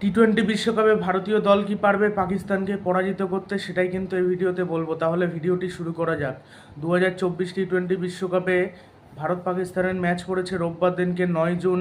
T twenty বিশ্বকাপে ভারতীয় দল কি পারবে পাকিস্তানকে পরাজিত করতে, সেটাই কিন্তু এই ভিডিওতে বলব। তাহলে ভিডিওটি শুরু করা যাক। দু হাজার চব্বিশ টি টোয়েন্টি বিশ্বকাপে ভারত পাকিস্তানের ম্যাচ করেছে রোববার দিনকে নয় জুন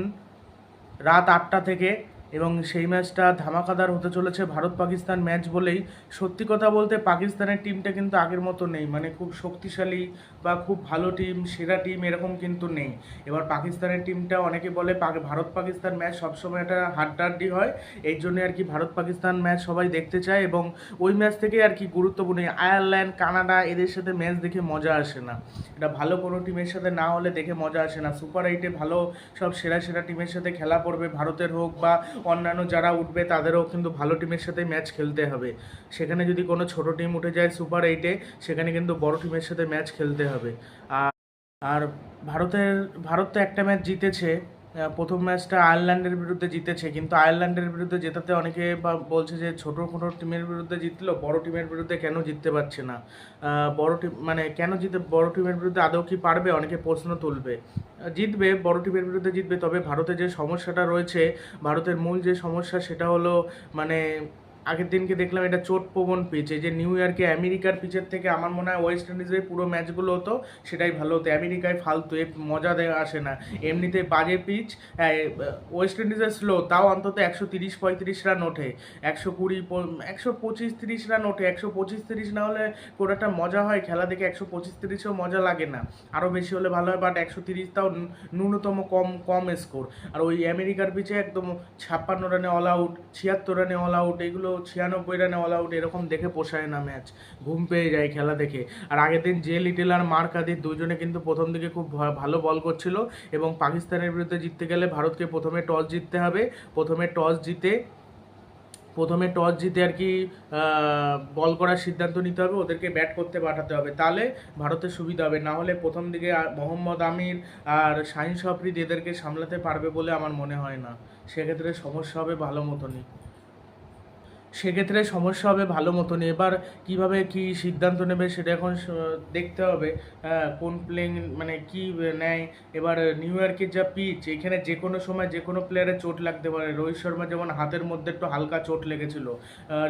রাত আটটা থেকে। এবং সেই ম্যাচটা ধামাকাদার হতে চলেছে ভারত পাকিস্তান ম্যাচ বলেই। সত্যি কথা বলতে পাকিস্তানের টিমটা কিন্তু আগের মতো নেই। মানে খুব শক্তিশালী বা খুব ভালো টিম, সেরা টিম এরকম কিন্তু নেই। এবার পাকিস্তানের টিমটা অনেকে বলে ভারত পাকিস্তান ম্যাচ সবসময় একটা হাড্ডাহাড্ডি হয়। এই জন্য আর কি ভারত পাকিস্তান ম্যাচ সবাই দেখতে চায় এবং ওই ম্যাচ থেকে আর কি গুরুত্বপূর্ণ আয়ারল্যান্ড, কানাডা এদের সাথে ম্যাচ দেখে মজা আসে না। এটা ভালো কোনো টিমের সাথে না হলে দেখে মজা আসে না। সুপার এইটে ভালো সব সেরা সেরা টিমের সাথে খেলা পড়বে। ভারতের হোক বা অন্যান্য যারা উঠবে, তাদেরও কিন্তু ভালো টিমের সাথে ম্যাচ খেলতে হবে। সেখানে যদি কোনো ছোট টিম উঠে যায় সুপার এইটে সেখানে কিন্তু বড় টিমের সাথে ম্যাচ খেলতে হবে। আর আর ভারতের, ভারত তো একটা ম্যাচ জিতেছে। প্রথম ম্যাচটা আয়ারল্যান্ডের বিরুদ্ধে জিতেছে, কিন্তু আয়ারল্যান্ডের বিরুদ্ধে জেতাতে অনেকে বলছে যে ছোটো কোনো টিমের বিরুদ্ধে জিতলো, বড় টিমের বিরুদ্ধে কেন জিততে পারছে না? বড় টিম মানে কেন জিতে, বড় টিমের বিরুদ্ধে আদৌ কি পারবে? অনেকে প্রশ্ন তুলবে। জিতবে, বড় টিমের বিরুদ্ধে জিতবে, তবে ভারতে যে সমস্যাটা রয়েছে, ভারতের মূল যে সমস্যা সেটা হলো মানে আগের দিনকে দেখলাম এটা চোট প্রবণ পিচ এই যে নিউ ইয়র্কে আমেরিকার পিচের থেকে আমার মনে হয় ওয়েস্ট ইন্ডিজের পুরো ম্যাচগুলো হতো, সেটাই ভালো হতো। আমেরিকায় ফালতু, এ মজা আসে না। এমনিতে বাজে পিচ ওয়েস্ট ইন্ডিজের স্লো তাও অন্তত একশো তিরিশ পঁয়ত্রিশ রান ওঠে। একশো কুড়ি একশো পঁচিশ তিরিশ রান ওঠে। একশো পঁচিশ তিরিশ না হলে কোনো একটা মজা হয়, খেলা দেখে একশো পঁচিশ তিরিশেও মজা লাগে না। আরও বেশি হলে ভালো হয় বাট একশো তিরিশ তাও ন্যূনতম কম কম স্কোর আর ওই আমেরিকার পিচে একদম ছাপ্পান্ন রানে অল আউট ছিয়াত্তর রানে অল আউট এগুলো ছিয়ানব্বই রানে অল আউট এরকম দেখে পোষায় না ম্যাচ ঘুম পেয়ে যায় খেলা দেখে। আর আগের দিন জে লিটেল আর মার্ক আদির দুজনে কিন্তু প্রথম দিকে খুব ভালো বল করছিল এবং পাকিস্তানের বিরুদ্ধে জিততে গেলে ভারতকে প্রথমে টস জিততে হবে। প্রথমে টস জিতে, প্রথমে টস জিতে আর কি বল করার সিদ্ধান্ত নিতে হবে, ওদেরকে ব্যাট করতে পাঠাতে হবে। তাহলে ভারতের সুবিধা হবে। না হলে প্রথম দিকে মোহাম্মদ আমির আর শাহিন সফরিদ এদেরকে সামলাতে পারবে বলে আমার মনে হয় না। সেক্ষেত্রে সমস্যা হবে ভালো মতনই। সেক্ষেত্রে সমস্যা হবে ভালো মতন এবার কীভাবে কি সিদ্ধান্ত নেবে সেটা এখন দেখতে হবে। হ্যাঁ, কোন প্লেইং মানে কি নেয়। এবার নিউ ইয়র্কের যা পিচ এখানে যে কোনো সময় যে কোনো প্লেয়ারের চোট লাগতে পারে। রোহিত শর্মা যেমন হাতের মধ্যে একটু হালকা চোট লেগেছিল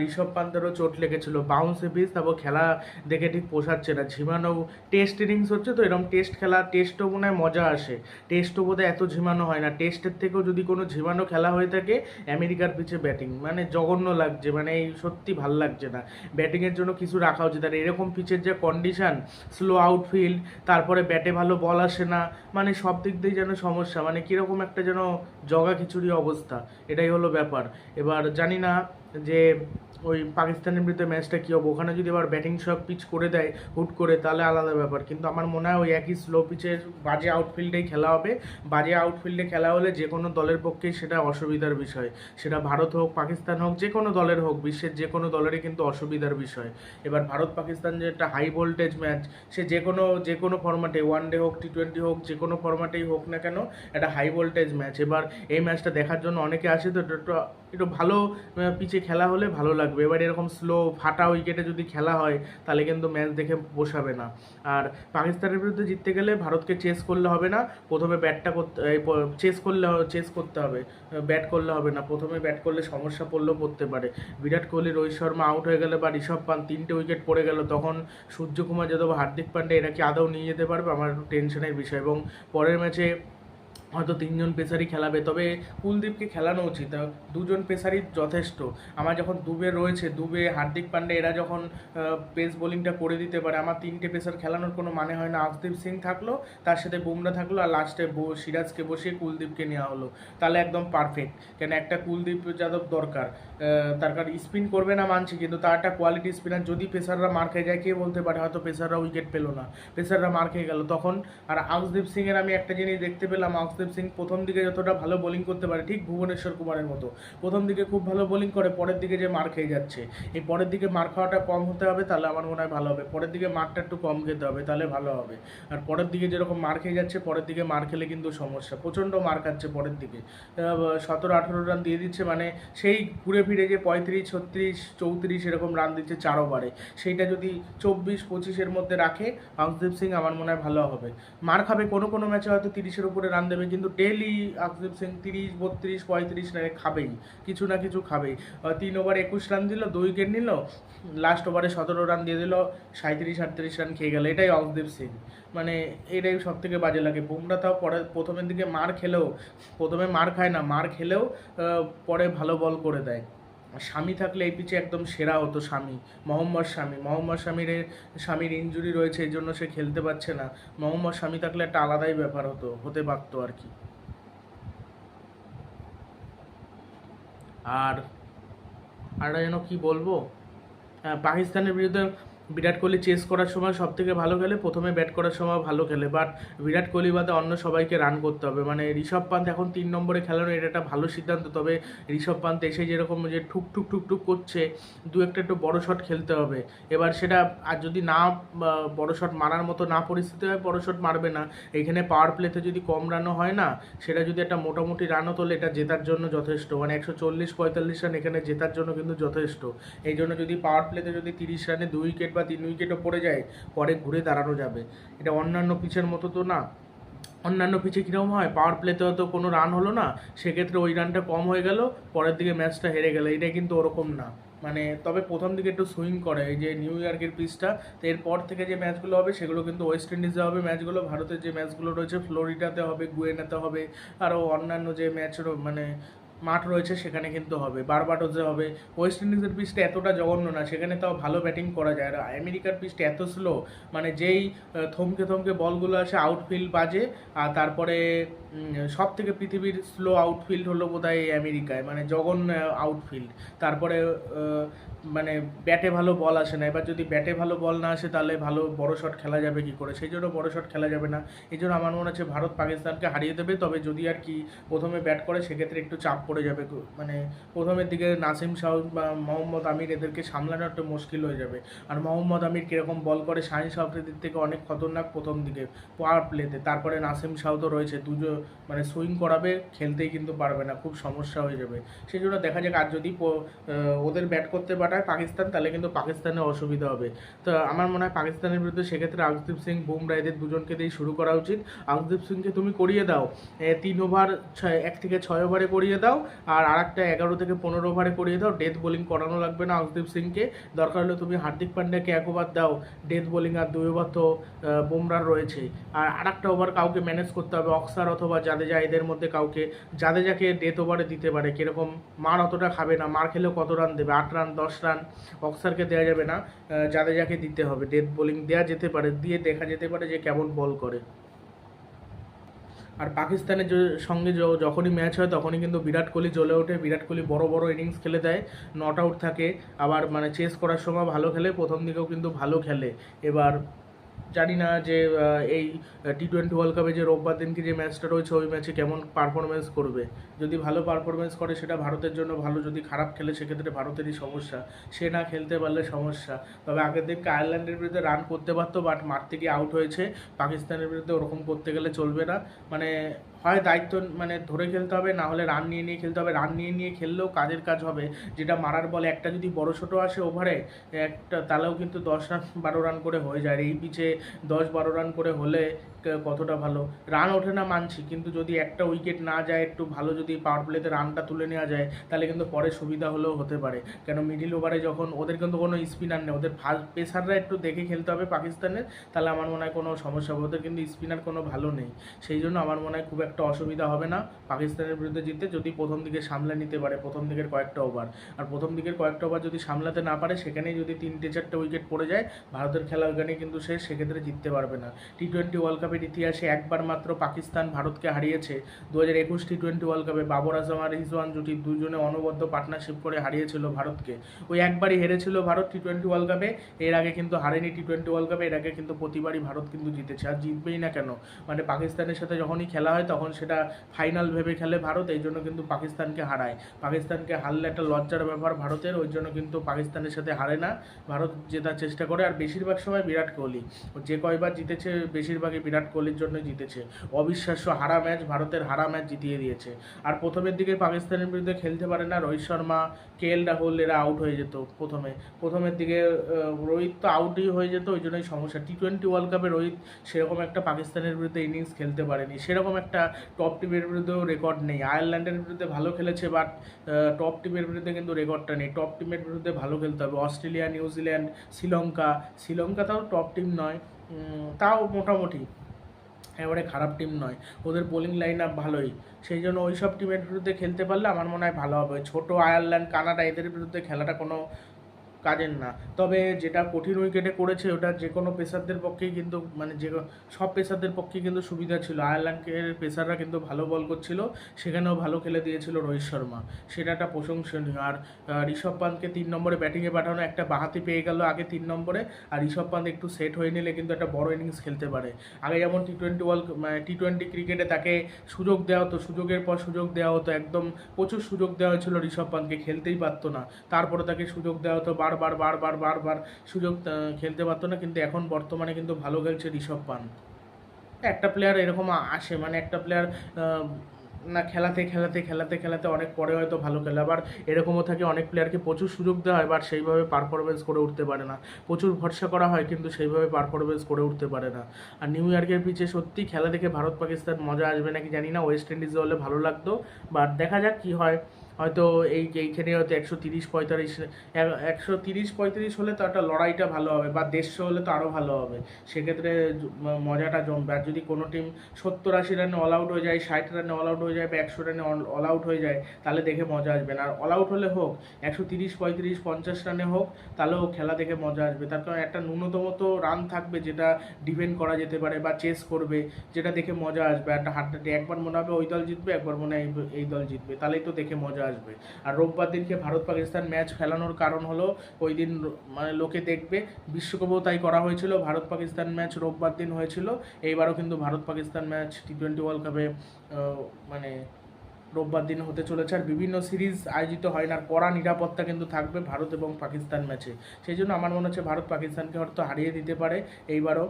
ঋষভ পান্তেরও চোট লেগেছিল। বাউন্সে পিচ তারপর খেলা দেখে ঠিক পোষাচ্ছে না। ঝিমানো টেস্ট ইনিংস হচ্ছে তো এরকম টেস্ট খেলা টেস্টও মনে হয় মজা আসে। টেস্টও বোধহয় এত ঝিমানো হয় না। টেস্টের থেকেও যদি কোনো ঝিমানো খেলা হয়ে থাকে আমেরিকার পিছে ব্যাটিং মানে জঘন্য লাগছে। মানে এই সত্যি ভালো লাগছে না। ব্যাটিংয়ের জন্য কিছু রাখা উচিত। আর এরকম পিচের যে কন্ডিশান স্লো আউটফিল্ড তারপরে ব্যাটে ভালো বল আসে না মানে সব দিক দিয়ে যেন সমস্যা। মানে কীরকম একটা যেন জগা খিচুড়ি অবস্থা। এটাই হলো ব্যাপার। এবার জানি না যে ওই পাকিস্তানের বিরুদ্ধে ম্যাচটা কী হবে? ওখানে যদি আবার ব্যাটিং সব পিচ করে দেয়, হুট করে, তাহলে আলাদা ব্যাপার। কিন্তু আমার মনে হয় ওই একই স্লো পিচের বাজে আউটফিল্ডেই খেলা হবে। বাজে আউটফিল্ডে খেলা হলে যে কোনো দলের পক্ষেই সেটা অসুবিধার বিষয়। সেটা ভারত হোক, পাকিস্তান হোক, যে কোনো দলের হোক, বিশ্বের যে কোনো দলেরই কিন্তু অসুবিধার বিষয়। এবার ভারত পাকিস্তান যে একটা হাই ভোল্টেজ ম্যাচ সে যে কোনো যে কোনো ফরম্যাটে ওয়ান ডে হোক টি টোয়েন্টি হোক, যে কোনো ফরম্যাটেই হোক না কেন, একটা হাই ভোল্টেজ ম্যাচ এবার এই ম্যাচটা দেখার জন্য অনেকে আসে তো একটু ভালো পিচে খেলা হলে ভালো লাগবে। এবার এরকম স্লো ফাটা উইকেটে যদি খেলা হয়, তাহলে কিন্তু ম্যাচ দেখে পোষাবে না। আর পাকিস্তানের বিরুদ্ধে জিততে গেলে ভারতকে চেস করলে হবে না। প্রথমে ব্যাটটা করতে চেস করলে চেস করতে হবে। ব্যাট করলে হবে না। প্রথমে ব্যাট করলে সমস্যা পড়লেও পড়তে পারে। বিরাট কোহলি, রোহিত শর্মা আউট হয়ে গেলে বা ঋষভ পান তিনটে উইকেট পড়ে গেল, তখন সূর্যকুমার যাদব, হার্দিক পান্ডে এরা কি আদৌ নিয়ে যেতে পারবে? আমার টেনশনের বিষয়। এবং পরের ম্যাচে হয়তো তিনজন পেসারই খেলাবে, তবে কুলদীপকে খেলানো উচিত। দুজন পেসারই যথেষ্ট। আমার যখন দুবে রয়েছে, দুবে, হার্দিক পান্ডে, এরা যখন পেস বোলিংটা করে দিতে পারে, আমার তিনটে পেসার খেলানোর কোনো মানে হয় না। আকদীপ সিং থাকল, তার সাথে বুমরা থাকল, আর লাস্টে সিরাজকে বসিয়ে কুলদীপকে নেওয়া হলো। তাহলে একদম পারফেক্ট কেন একটা কুলদীপ যাদব দরকার। তার কারণ স্পিন করবে না মানছি, কিন্তু তার একটা কোয়ালিটি স্পিনার যদি পেসাররা মার খেয়ে যায়, কে বলতে পারে? হয়তো পেসাররা উইকেট পেল না। পেসাররা মার খেয়ে গেল। তখন, আর আউসদীপ সিংয়ের আমি একটা জিনিস দেখতে পেলাম আউসদীপ সিং প্রথম দিকে যতটা ভালো বোলিং করতে পারে, ঠিক ভুবনেশ্বর কুমারের মতো। প্রথম দিকে খুব ভালো বোলিং করে, পরের দিকে যে মার খেয়ে যাচ্ছে। এই পরের দিকে মার খাওয়াটা কম হতে হবে, তাহলে আমার মনে হয় ভালো হবে। পরের দিকে মারটা একটু কম খেতে হবে, তাহলে ভালো হবে। আর পরের দিকে যেরকম মার খেয়ে যাচ্ছে, পরের দিকে মার খেলে কিন্তু সমস্যা। প্রচণ্ড মার খাচ্ছে পরের দিকে। সতেরো আঠেরো রান দিয়ে দিচ্ছে মানে সেই ঘুরে ফিরে যে পঁয়ত্রিশ, ছত্রিশ, চৌত্রিশ এরকম রান দিচ্ছে চার ওভারে সেইটা যদি চব্বিশ, পঁচিশের মধ্যে রাখে আউসদীপ সিং আমার মনে হয় ভালো হবে। মার খাবে কোনো কোনো ম্যাচে হয়তো তিরিশের উপরে রান দেবে কিন্তু ডেলি আকদীপ সিং তিরিশ, বত্রিশ, পঁয়ত্রিশ রানে খাবেই, কিছু না কিছু খাবেই। তিন ওভার একুশ রান দিল দুই উইকেট নিল লাস্ট ওভারে সতেরো রান দিয়ে দিল সাঁত্রিশ আটত্রিশ রান খেয়ে গেল। এটাই অকদীপ সিং। মানে এটাই সব থেকে বাজে লাগে। বুমরা তাও পরে প্রথমের দিকে মার খেলেও, প্রথমে মার খায় না, মার খেলেও পরে ভালো বল করে দেয়। স্বামী থাকলে এই পিচে একদম সেরা হতো স্বামী, মোহাম্মদ স্বামী। মোহাম্মদ স্বামীর স্বামীর ইঞ্জুরি রয়েছে, এই জন্য সে খেলতে পারছে না। মোহাম্মদ স্বামী থাকলে একটা আলাদাই ব্যাপার হতো, হতে পারতো আর কি। আর আর যেন কি বলব? পাকিস্তানের বিরুদ্ধে বিরাট কোহলি চেস করার সময় সব থেকে ভালো খেলে? প্রথমে ব্যাট করার সময় ভালো খেলে বাট বিরাট কোহলি বাদে অন্য সবাইকে রান করতে হবে। মানে ঋষভ পান্ত এখন তিন নম্বরে খেলানো এটা একটা ভালো সিদ্ধান্ত। তবে ঋষভ পান্ত এসে যেরকম যে ঠুক ঠুক ঠুক ঠুক করছে, দু একটা একটু বড় শট খেলতে হবে। এবার সেটা আর যদি না বড় শট মারার মতো না পরিস্থিতি হয়, বড় শট মারবে না। এখানে পাওয়ার প্লেতে যদি কম রানও হয় না, সেটা যদি একটা মোটামুটি রানও তোলে, এটা জেতার জন্য যথেষ্ট। মানে একশো চল্লিশ পঁয়তাল্লিশ রান এখানে জেতার জন্য কিন্তু যথেষ্ট। এই জন্য যদি পাওয়ার প্লেতে যদি তিরিশ রানে দুই উইকেট বা তিন উইকেটও পড়ে যায়, পরে ঘুরে দাঁড়ানো যাবে। এটা অন্যান্য পিচের মতো তো না। অন্যান্য পিচে কীরকম হয়? পাওয়ার প্লেতে হয়তো কোনো রান হলো না, সেক্ষেত্রে ওই রানটা কম হয়ে গেল, পরের দিকে ম্যাচটা হেরে গেল। এটা কিন্তু ওরকম না। মানে তবে প্রথম দিকে একটু সুইং করে, এই যে নিউ ইয়র্কের পিচটা, তো এরপর থেকে যে ম্যাচগুলো হবে, সেগুলো কিন্তু ওয়েস্ট ইন্ডিজে হবে ম্যাচগুলো ভারতের যে ম্যাচগুলো রয়েছে ফ্লোরিডাতে হবে গুয়েনাতে হবে আরও অন্যান্য যে ম্যাচেরও মানে মাঠ রয়েছে, সেখানে কিন্তু হবে। বারবাডোজে হবে ওয়েস্ট ইন্ডিজের পিচটা এতটা জঘন্য না, সেখানে তাও ভালো ব্যাটিং করা যায়। আর আমেরিকার পিচটা এত স্লো মানে যেই থমকে থমকে বলগুলো আসে আউটফিল্ড বাজে, আর তারপরে সব থেকে পৃথিবীর স্লো আউটফিল্ড হলো বোধহয় এই আমেরিকায় মানে জঘন্য আউটফিল্ড তারপরে মানে ব্যাটে ভালো বল আসে না। এবার যদি ব্যাটে ভালো বল না আসে, তাহলে ভালো বড় শট খেলা যাবে কি করে? সেই জন্য বড় শট খেলা যাবে না। এই জন্য আমার মনে হচ্ছে ভারত পাকিস্তানকে হারিয়ে দেবে। তবে যদি আর কি প্রথমে ব্যাট করে, সেক্ষেত্রে একটু চাপ পড়ে যাবে। মানে প্রথমের দিকে নাসিম শাহ বা মোহাম্মদ আমির এদেরকে সামলানো একটু মুশকিল হয়ে যাবে। আর মোহাম্মদ আমির কীরকম বল করে, শাহিন শাহফ্রিদির থেকে অনেক খতরনাক প্রথম দিকে পাওয়ার প্লেতে তারপরে নাসিম শাহ তো রয়েছে, দুজন মানে সুইং করাবে, খেলতেই কিন্তু পারবে না, খুব সমস্যা হয়ে যাবে। সেই জন্য দেখা যাক, আর যদি ওদের ব্যাট করতে পাঠায় পাকিস্তান, তাহলে কিন্তু পাকিস্তানে অসুবিধা হবে। তো আমার মনে হয় পাকিস্তানের বিরুদ্ধে সেক্ষেত্রে আকদীপ সিং বুমরা এদের দুজনকে দিয়েই শুরু করা উচিত। আকদীপ সিংকে তুমি করিয়ে দাও। তিন ওভার ছয়, এক থেকে ছয় ওভারে করিয়ে দাও। আর আরেকটা এগারো থেকে পনেরো ওভারে করিয়ে দাও। ডেথ বোলিং করানো লাগবে না আকদীপ সিংকে। দরকার হলে তুমি হার্দিক পান্ড্যাকে এক ওভার দাও। ডেথ বোলিং আর দুই ওভার তো বুমরার রয়েছে। আর আরেকটা ওভার কাউকে ম্যানেজ করতে হবে, অক্সার অথবা জাদেজা, এদের মধ্যে কাউকে। জাদেজাকে ডেথ ওভারে দিতে পারে। কীরকম মার অতটা খাবে না। মার খেলেও কত রান দেবে? আট রান, দশ রান অক্সারকে দেওয়া যাবে না। জাদেজাকে দিতে হবে। ডেথ বোলিং দেওয়া যেতে পারে, দিয়ে দেখা যেতে পারে যে কেমন বল করে। আর পাকিস্তানের সঙ্গে যখনই ম্যাচ হয়, তখনই কিন্তু বিরাট কোহলি জ্বলে ওঠে। বিরাট কোহলি বড় বড় ইনিংস খেলে দেয়। নট আউট থাকে। আবার মানে চেস করার সময় ভালো খেলে, প্রথম দিকেও কিন্তু ভালো খেলে। এবার জানি না যে এই টি টোয়েন্টি ওয়ার্ল্ড কাপে যে রোববার দিনকে যে ম্যাচটা রয়েছে, ওই ম্যাচে কেমন পারফরমেন্স করবে? যদি ভালো পারফরমেন্স করে, সেটা ভারতের জন্য ভালো। যদি খারাপ খেলে, সেক্ষেত্রে ভারতেরই সমস্যা। সে না খেলতে পারলে সমস্যা। তবে আগের দিনকে আয়ারল্যান্ডের বিরুদ্ধে রান করতে পারতো বাট মারতে গিয়ে আউট হয়েছে। পাকিস্তানের বিরুদ্ধে ওরকম করতে গেলে চলবে না। মানে হয় দায়িত্ব মানে ধরে খেলতে হবে, না হলে রান নিয়ে নিয়ে খেলতে হবে। রান নিয়ে নিয়ে খেললেও কাজের কাজ হবে। যেটা মারার বলে, একটা যদি বড় ছোটো আসে ওভারে একটা তাহলেও কিন্তু দশ রান বারো রান করে হয়ে যায়। এই পিচে দশ, বারো রান করে হলে কতটা ভালো? রান ওঠে না মানছি, কিন্তু যদি একটা উইকেট না যায়, একটু ভালো যদি পাওয়ার প্লেতে রানটা তুলে নেওয়া যায়, তাহলে কিন্তু পরে সুবিধা হলেও হতে পারে। কেন মিডিল ওভারে যখন ওদের কিন্তু কোনো স্পিনার নেই, ওদের ফার্স্ট পেসাররা একটু দেখে খেলতে হবে পাকিস্তানের, তাহলে আমার মনে হয় কোনো সমস্যা হবে। ওদের কিন্তু স্পিনার কোনো ভালো নেই। সেই জন্য আমার মনে হয় খুব একটা অসুবিধা হবে না পাকিস্তানের বিরুদ্ধে জিততে যদি প্রথম দিকে সামলে নিতে পারে, প্রথম দিকের কয়েকটা ওভার আর প্রথম দিকের কয়েকটা ওভার যদি সামলাতে না পারে, সেখানেই যদি তিনটে চারটে উইকেট পড়ে যায়, ভারতের খেলা ওইখানে কিন্তু সে সেক্ষেত্রে জিততে পারবে না। টি টোয়েন্টি ওয়ার্ল্ড কাপের ইতিহাসে একবার মাত্র পাকিস্তান ভারতকে হারিয়েছে। দু হাজার একুশ টি টোয়েন্টি ওয়ার্ল্ড কাপে বাবর আজম আর রিজওয়ান জুটি দুজনে অনবদ্য পার্টনারশিপ করে হারিয়েছিল ভারতকে। ওই একবারই হেরেছিল ভারত টি টোয়েন্টি ওয়ার্ল্ড কাপে এর আগে কিন্তু হারেনি টি টোয়েন্টি ওয়ার্ল্ড কাপে এর আগে কিন্তু প্রতিবারই ভারত কিন্তু জিতেছে। আর জিতবেই না কেন? মানে পাকিস্তানের সাথে যখনই খেলা হয় তখন সেটা ফাইনাল ভেবে খেলে ভারত, এই জন্য কিন্তু পাকিস্তানকে হারায়। পাকিস্তানকে হারলে একটা লজ্জার ব্যাপার ভারতের, ওই জন্য কিন্তু পাকিস্তানের সাথে হারে না। ভারত জেতার চেষ্টা করে, আর বেশিরভাগ সময় বিরাট কোহলি। যে কয়বার জিতেছে, বেশিরভাগই বিরাট কোহলির জন্য জিতেছে। অবিশ্বাস্য হারা ম্যাচ ভারতের হারা ম্যাচ জিতিয়ে দিয়েছে। আর প্রথমের দিকে পাকিস্তানের বিরুদ্ধে খেলতে পারে না রোহিত শর্মা, কে এল রাহুল, এরা আউট হয়ে যেত প্রথমে। প্রথমের দিকে রোহিত তো আউটই হয়ে যেত, ওই জন্যই সমস্যা। টি টোয়েন্টি ওয়ার্ল্ড কাপে রোহিত সেরকম একটা পাকিস্তানের বিরুদ্ধে ইনিংস খেলতে পারেনি। সেরকম একটা টপ টিমের বিরুদ্ধেও রেকর্ড নেই। আয়ারল্যান্ডের বিরুদ্ধে ভালো খেলেছে বাট টপ টিমের বিরুদ্ধে কিন্তু রেকর্ডটা নেই। টপ টিমের বিরুদ্ধে ভালো খেলতে হবে। অস্ট্রেলিয়া নিউজিল্যান্ড শ্রীলঙ্কা শ্রীলঙ্কা তাও টপ টিম নয় তাও মোটামুটি এবারে খারাপ টিম নয়। ওদের বোলিং লাইন আপ ভালোই। সেই জন্য ওই সব টিমের বিরুদ্ধে খেলতে পারলে আমার মনে হয় ভালো হবে। ছোট আয়ারল্যান্ড কানাডা এদের বিরুদ্ধে খেলাটা কোনো কাজের না। তবে যেটা কঠিন উইকেটে করেছে ওটা যে কোনো পেসারদের পক্ষেই কিন্তু মানে যে সব পেসারদের পক্ষেই কিন্তু সুবিধা ছিল। আয়ারল্যান্ডের পেসাররা কিন্তু ভালো বল করছিল। সেখানেও ভালো খেলে দিয়েছিল রোহিত শর্মা। সেটা একটা প্রশংসনীয়। আর ঋষভ পান্তকে তিন নম্বরে ব্যাটিংয়ে পাঠানো একটা বাহাতি পেয়ে গেল আগে তিন নম্বরে। আর ঋষভ পান্ত একটু সেট হয়ে নিলে কিন্তু একটা বড় ইনিংস খেলতে পারে। আগে যেমন T twenty world T twenty ক্রিকেটে তাকে সুযোগ দেওয়া হতো, সুযোগের পর সুযোগ দেওয়া হতো, একদম প্রচুর সুযোগ দেওয়া হয়েছিল ঋষভ পান্তকে খেলতেই পারতো না। তারপরে তাকে সুযোগ দেওয়া হতো বারবার বারবার বারবার সুযোগ খেলতে পারতো না, কিন্তু এখন বর্তমানে কিন্তু ভালো খেলছে ঋষভ পান্ত একটা প্লেয়ার এরকম আসে মানে একটা প্লেয়ার না খেলাতে খেলাতে খেলাতে খেলাতে অনেক পরে হয়তো ভালো খেলে, আবার এরকমও থাকে অনেক প্লেয়ারকে প্রচুর সুযোগ দেওয়া হয় বাট সেইভাবে পারফরমেন্স করে উঠতে পারে না। প্রচুর ভরসা করা হয়, কিন্তু সেইভাবে পারফরমেন্স করে উঠতে পারে না। আর নিউ ইয়র্কের পিচে সত্যি খেলা দেখে ভারত পাকিস্তান মজা আসবে নাকি জানি না, ওয়েস্ট ইন্ডিজে হলে ভালো লাগতো, বাট দেখা যাক কি হয়। হয়তো এই এইখানে হয়তো একশো তিরিশ পঁয়তাল্লিশ, একশো তিরিশ পঁয়ত্রিশ হলে তো একটা লড়াইটা ভালো হবে বা দেড়শো হলে তো আরও ভালো হবে। সেক্ষেত্রে মজাটা জমবে। আর যদি কোনো টিম সত্তর আশি রানে অল আউট হয়ে যায়, ষাট রানে অল আউট হয়ে যায় বা একশো রানে অল আউট হয়ে যায়, তাহলে দেখে মজা আসবে না। আর অল আউট হলে হোক, একশো তিরিশ পঁয়ত্রিশ পঞ্চাশ রানে হোক, তাহলেও খেলা দেখে মজা আসবে। তার কারণ একটা ন্যূনতম তো রান থাকবে যেটা ডিফেন্ড করা যেতে পারে বা চেস করবে, যেটা দেখে মজা আসবে। একটা হাড্ডাটি একবার মনে হবে ওই দল জিতবে, একবার মনে হয় এই- দল জিতবে। তাহলেই তো দেখে মজা আসবে। আর রোববার দিনকে ভারত পাকিস্তান ম্যাচ খেলানোর কারণ হলো, ওই দিন মানে লোকে দেখবে, বিশ্বকাপেও তাই করা হয়েছিল ভারত পাকিস্তান ম্যাচ রোববার দিন হয়েছিল, এইবারও কিন্তু Bharat Pakistan match T twenty world কাপে মানে রোববার দিন হতে চলেছে। আর বিভিন্ন সিরিজ আয়োজিত হয় না, আর কড়া নিরাপত্তা কিন্তু থাকবে ভারত এবং পাকিস্তান ম্যাচে। সেই জন্য আমার মনে হচ্ছে ভারত পাকিস্তানকে হয়তো হারিয়ে দিতে পারে, এইবারও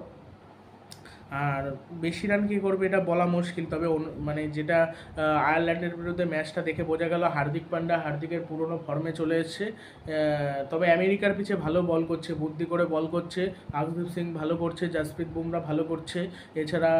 আর বেশি রান কী করবে এটা বলা মুশকিল, তবে মানে যেটা আয়ারল্যান্ডের বিরুদ্ধে ম্যাচটা দেখে বোঝা গেল হার্দিক পান্ডা হার্দিকের পুরনো ফর্মে চলে এসছে। তবে আমেরিকার পিছে ভালো বল করছে, বুদ্ধি করে বল করছে। আকদীপ সিং ভালো করছে, জাসপ্রীত বুমরা ভালো করছে। এছাড়া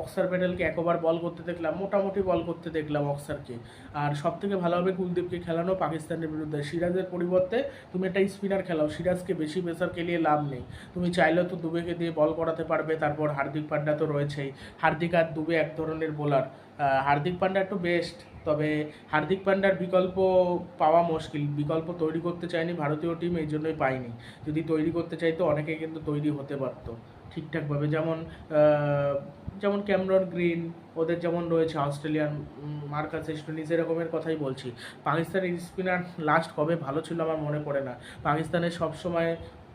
অক্সার প্যাটেলকে একবার বল করতে দেখলাম, মোটামুটি বল করতে দেখলাম অক্সারকে। আর সব থেকে ভালো হবে কুলদীপকে খেলানো পাকিস্তানের বিরুদ্ধে। সিরাজের পরিবর্তে তুমি একটা স্পিনার খেলাও, সিরাজকে বেশি প্রেসার খেলিয়ে লাভ নেই। তুমি চাইলেও তো দুবেকে দিয়ে বল করাতে পারবে, তারপর হার্দিক পান্ডা তো রয়েছেই। হার্দিক আর দুবে এক ধরনের বোলার হার্দিক পান্ডা একটু বেস্ট তবে হার্দিক পান্ডার বিকল্প পাওয়া মুশকিল। বিকল্প তৈরি করতে চায়নি ভারতীয় টিম এই জন্যই পায়নি। যদি তৈরি করতে চাইতো, অনেকে কিন্তু তৈরি হতে পারতো। ঠিকঠাকভাবে যেমন যেমন ক্যামরন গ্রিন, ওদের যেমন রয়েছে অস্ট্রেলিয়ান মার্কাস স্টোনিস এরকমের কথাই বলছি। পাকিস্তানের স্পিনার লাস্ট কবে? ভালো ছিল আমার মনে পড়ে না। পাকিস্তানের সবসময়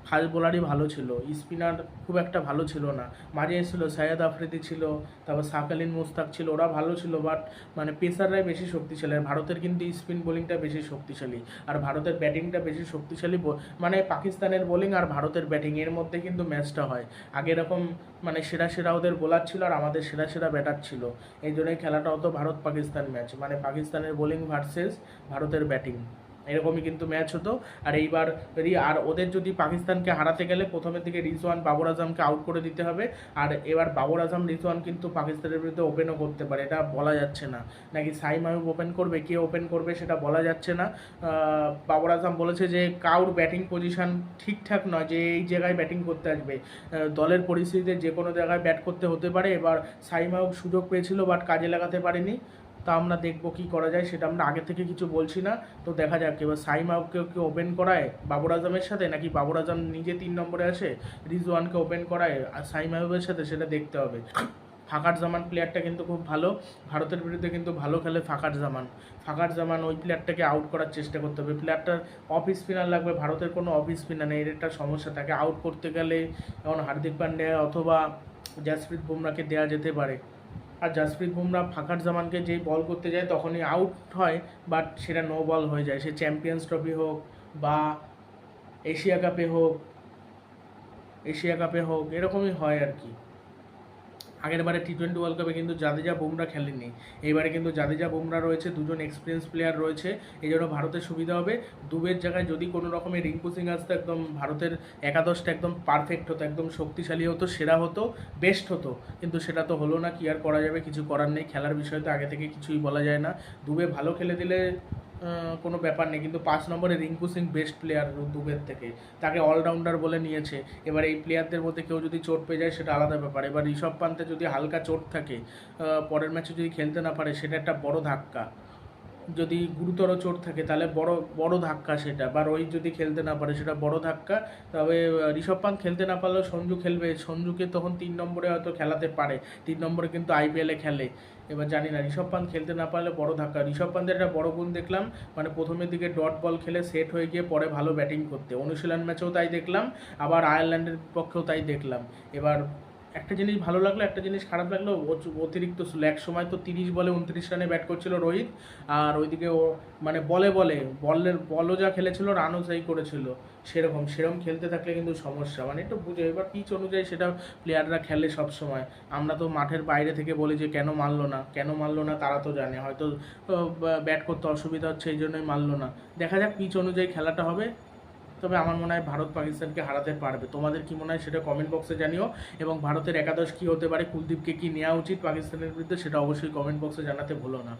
ফাস্ট বোলারই ভালো ছিল, স্পিনার খুব একটা ভালো ছিল না। মাঝে এসেছিল সাইয়াদ আফ্রিদি ছিল, তারপর সাকালিন মুস্তাক ছিল, ওরা ভালো ছিল বাট মানে পেসাররাই বেশি শক্তিশালী, আর ভারতের কিন্তু স্পিন বোলিংটা বেশি শক্তিশালী, আর ভারতের ব্যাটিংটা বেশি শক্তিশালী মানে পাকিস্তানের বোলিং আর ভারতের ব্যাটিং, এর মধ্যে কিন্তু ম্যাচটা হয়। আগে এরকম মানে সেরা সেরা ওদের বোলার ছিল, আর আমাদের সেরা সেরা ব্যাটার ছিল। এই জন্যই খেলাটা হতো ভারত পাকিস্তান ম্যাচ মানে পাকিস্তানের বোলিং ভার্সেস ভারতের ব্যাটিং। এরকমই কিন্তু ম্যাচ হতো। আর এইবার আর ওদের যদি পাকিস্তানকে হারাতে গেলে প্রথমের দিকে রিজওয়ান বাবর আজমকে আউট করে দিতে হবে। আর এবার বাবর আজম, রিজওয়ান কিন্তু পাকিস্তানের বিরুদ্ধে ওপেনও করতে পারে, এটা বলা যাচ্ছে না। নাকি সাই মায়ুব ওপেন করবে, কে ওপেন করবে সেটা বলা যাচ্ছে না। বাবর আজম বলেছে যে, কাউর ব্যাটিং পজিশন ঠিকঠাক নয়, যে এই জায়গায় ব্যাটিং করতে আসবে। দলের পরিস্থিতিতে যে কোনো জায়গায় ব্যাট করতে হতে পারে। এবার সাই মায়ুব সুযোগ পেয়েছিল বাট কাজে লাগাতে পারেনি। তা আমরা দেখব কি করা যায়, সেটা আমরা আগে থেকে কিছু বলছি না। তো দেখা যাক, এবার সাই মাহবুবকে কি ওপেন করায় বাবর আজমের সাথে, নাকি বাবর আজম নিজে তিন নম্বরে আসে, রিজওয়ানকে ওপেন করায়, আর সাই মাহবুবের সাথে সেটা দেখতে হবে। ফাকার জামান প্লেয়ারটা কিন্তু খুব ভালো, ভারতের বিরুদ্ধে কিন্তু ভালো খেলে ফাকার জামান। ফাকার জামান ওই প্লেয়ারটাকে আউট করার চেষ্টা করতে হবে। প্লেয়ারটার অফ স্পিনার লাগবে, ভারতের কোনো অফ স্পিনার নেই একটা সমস্যা, তাকে আউট করতে গেলে যেমন হার্দিক পান্ডিয়া অথবা জাসপ্রীত বুমরাকে দেওয়া যেতে পারে। আর জাসপ্রীত বুমরা ফাঁকার জামানকে যেই বল করতে যায় তখনই আউট হয় বাট সেটা নো বল হয়ে যায়। সে চ্যাম্পিয়ন্স ট্রফি হোক বা এশিয়া কাপে হোক এশিয়া কাপে হোক, এরকমই হয় আর কি। আগের বারে টি টোয়েন্টি ওয়ার্ল্ড কাপে কিন্তু জাদেজা বুমরা খেলেননি। এইবারে কিন্তু জাদেজা বুমরা রয়েছে, দুজন এক্সপিরিয়েন্স প্লেয়ার রয়েছে। এই জন্য ভারতের সুবিধা হবে। দুবের জায়গায় যদি কোনো রকমের রিঙ্কু সিং আসতো, একদম ভারতের একাদশটা একদম পারফেক্ট হতো, একদম শক্তিশালী হতো, সেরা হতো বেস্ট হতো। কিন্তু সেটা তো হলো না, কি আর করা যাবে, কিছু করার নেই। খেলার বিষয়ে তো আগে থেকে কিছুই বলা যায় না। দুবে ভালো খেলে দিলে কোনো ব্যাপার নেই। কিন্তু পাঁচ নম্বরে রিঙ্কু সিং বেস্ট প্লেয়ার দুবের থেকে। তাকে অলরাউন্ডার বলে নিয়েছে। এবার এই প্লেয়ারদের মধ্যে কেউ যদি চোট পেয়ে যায়, সেটা আলাদা ব্যাপার। এবার ঋষভ পান্তে যদি হালকা চোট থাকে পরের ম্যাচে যদি খেলতে না পারে, সেটা একটা বড় ধাক্কা। যদি গুরুতর চোট থাকে, তাহলে বড় বড় ধাক্কা সেটা। বা রোহিত যদি খেলতে না পারে, সেটা বড় ধাক্কা। তবে ঋষভ পান্ত খেলতে না পারলেও সঞ্জু খেলবে। সঞ্জুকে তখন তিন নম্বরে হয়তো খেলাতে পারে। তিন নম্বরে কিন্তু আইপিএলে খেলে। এবার জানি না, ঋষভ পান্ত খেলতে না পারলে বড় ধাক্কা। ঋষভ পান্তের একটা বড় গুণ দেখলাম মানে প্রথমের দিকে ডট বল খেলে সেট হয়ে গিয়ে পরে ভালো ব্যাটিং করতে। অনুশীলন ম্যাচেও তাই দেখলাম, আবার আয়ারল্যান্ডের পক্ষেও তাই দেখলাম। এবার একটা জিনিস ভালো লাগল, একটা জিনিস খারাপ লাগল অতিরিক্ত ছিল এক সময় তো তিরিশ বলে উনত্রিশ রানে ব্যাট করছিল রোহিত, আর ওইদিকে ও মানে বলে বলে, বলের, বলও যা খেলেছিল, রানও সেই করেছিল, সেরকম সেরকম খেলতে থাকলে কিন্তু সমস্যা মানে একটু বুঝে, এবার পিচ অনুযায়ী সেটা প্লেয়াররা খেলে সব সময়, আমরা তো মাঠের বাইরে থেকে বলি যে কেন মারলো না, কেন মারলো না তারা তো জানে, হয়তো ব্যাট করতে অসুবিধা হচ্ছে, এই জন্যই মারলো না, দেখা যাক পিচ অনুযায়ী খেলাটা হবে তবে আমার মনে হয় ভারত পাকিস্তানকে হারাতে পারবে। তোমাদের কি মনে হয় সেটা কমেন্ট বক্সে জানিও। এবং ভারতের একাদশ কি হতে পারে, কুলদীপকে কি নেওয়া উচিত পাকিস্তানের বিরুদ্ধে, সেটা অবশ্যই কমেন্ট বক্সে জানাতে ভুলো না।